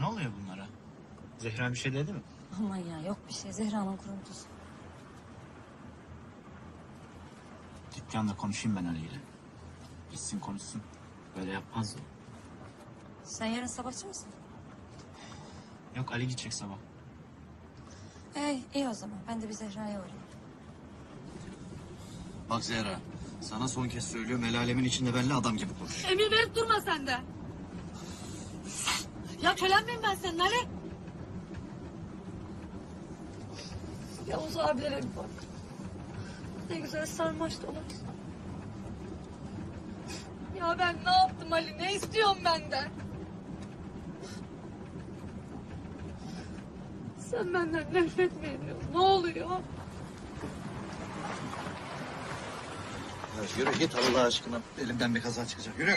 Ne oluyor bunlara? Zehra bir şey dedi mi? Aman ya yok bir şey Zehra'nın kuruntusu. Dükkanda konuşayım ben Ali ile. Gitsin konuşsun. Böyle yapmaz o. Sen yarın sabahçı mısın? Yok Ali gidecek sabah. Hey iyi o zaman ben de bir Zehra'ya uğrayayım. Bak Zehra, sana son kez söylüyorum el alemin içinde benimle adam gibi konuş. Emir verip durma sen de. Ya kölen miyim ben senin Ali? Yavuz abilere bir bak. Ne güzel sarmaş dolaş. Ya ben ne yaptım Ali? Ne istiyorsun benden? Sen benden nefret mi ediyorsun? Ne oluyor? Ya yürü git Allah aşkına. Elimden bir kaza çıkacak. Yürü.